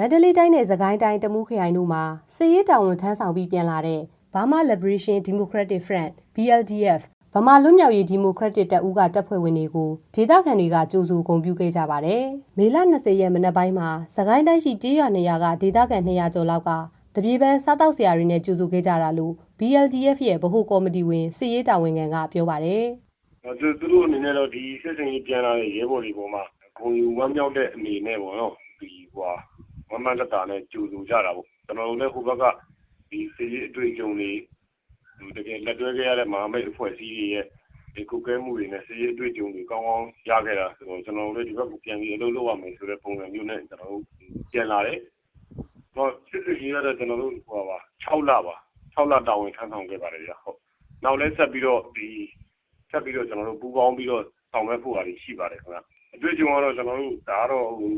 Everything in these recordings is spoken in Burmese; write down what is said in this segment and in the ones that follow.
မန္တလေးတိုင်းနဲ့စကိုင်းတိုင်းတမူးခရိုင်တို့မှာစစ်ရေးတာဝန်ထမ်းဆောင်ပြီးပြန်လာတဲ့ Burma Liberation Democratic Front BLDF ဗမာလွတ်မြောက်ရေးဒီမိုကရက်တစ်တပ်ဦးကတပ်ဖွဲ့ဝင်တွေကိုဒေသခံတွေကကြိုးဆိုဂုဏ်ပြုခဲ့ကြပါတယ်။မေလ20ရက်မနက်ပိုင်းမှာစကိုင်းတိုင်းရှိကြေးရွာနေရာကဒေသခံ200ကျော်လောက်ကတပြေပန်းစားတောက်ဆရာတွေနဲ့ကြိုးဆိုခဲ့ကြတာလို့ BLDF ရဲ့ဗဟိုကော်မတီဝင်စစ်ရေးတာဝန်ခံကပြောပါတယ်။အဲသူသူတို့အနေနဲ့တော့ဒီစစ်စင်ကြီးပြန်လာတဲ့ရဲဘော်တွေပေါ်မှာဂုံယူဝမ်းမြောက်တဲ့အနေနဲ့ပေါ့နော်ဒီဟွာ မမတတာနဲ့ကြိုဆိုကြတာပေါ့ကျွန်တော်တို့လည်းဟိုဘက်ကဒီစစ်ရေးအတွေ့အကြုံတွေတကယ်လက်တွဲခဲ့ရတဲ့မဟာမိတ်အဖွဲ့အစည်းတွေရဲ့ဒီကုကဲမှုတွေနဲ့စစ်ရေးအတွေ့အကြုံတွေကောင်းကောင်းရခဲ့တာဆိုတော့ကျွန်တော်တို့လည်းဒီဘက်ကိုပြန်ပြီးအလုပ်လုပ်ရမယ်ဆိုတဲ့ပုံစံမျိုးနဲ့ကျွန်တော်တို့ပြန်လာတယ်။တော့စစ်စစ်ကြီးရတဲ့ကျွန်တော်တို့ဟိုပါ6လပါ6လတာဝန်ထမ်းဆောင်ခဲ့ပါတယ်ဗျဟုတ်။နောက်လည်းဆက်ပြီးတော့ဒီဆက်ပြီးတော့ကျွန်တော်တို့ပူးပေါင်းပြီးတော့ဆောင်ရွက်ဖို့ဟာရှိပါတယ်ခင်ဗျ။အတွေ့အကြုံကတော့ကျွန်တော်တို့ဒါကတော့ဟို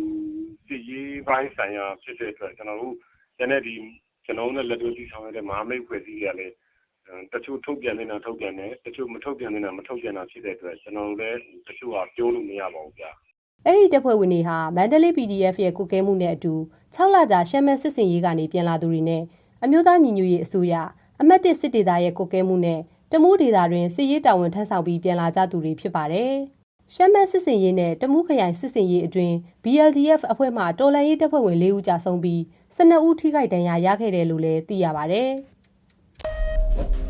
စစ်ရေးပိုင်းဆိုင်ရာဖြစ်တဲ့အတွက်ကျွန်တော်တို့ကျန်တဲ့ဒီကျွန်တော်တို့နဲ့လက်တွဲပြီးဆောင်ရွက်တဲ့မဟာမိတ်ဖွဲ့စည်းတွေကလည်းတချို့ထုတ်ပြန်နေတာထုတ်ပြန်တယ်တချို့မထုတ်ပြန်နေတာမထုတ်ပြန်တာဖြစ်တဲ့အတွက်ကျွန်တော်တို့လည်းတချို့ကပြောလို့မရပါဘူးဗျာအဲ့ဒီတပ်ဖွဲ့ဝင်တွေဟာမန္တလေး PDF ရဲ့ကုကဲမှုနဲ့အတူ6လကြာရှမ်းမဲစစ်စင်ရေးကနေပြန်လာသူတွေနဲ့အမျိုးသားညီညွတ်ရေးအစိုးရအမတ်တစ်စစ်ဒေသရဲ့ကုကဲမှုနဲ့တမူးဒေသတွင်စစ်ရေးတာဝန်ထမ်းဆောင်ပြီးပြန်လာကြသူတွေဖြစ်ပါတယ်။ ရှမ်းမဲစစ်စင်ရေးနဲ့တမူးခရိုင်စစ်စင်ရေးအတွင်း BLDF အဖွဲ့မှတော်လန်ရေးတပ်ဖွဲ့ဝင်၄ဦးကြာဆုံးပြီး12ဦးထိခိုက်ဒဏ်ရာရခဲ့တယ်လို့လည်းသိရပါတယ်။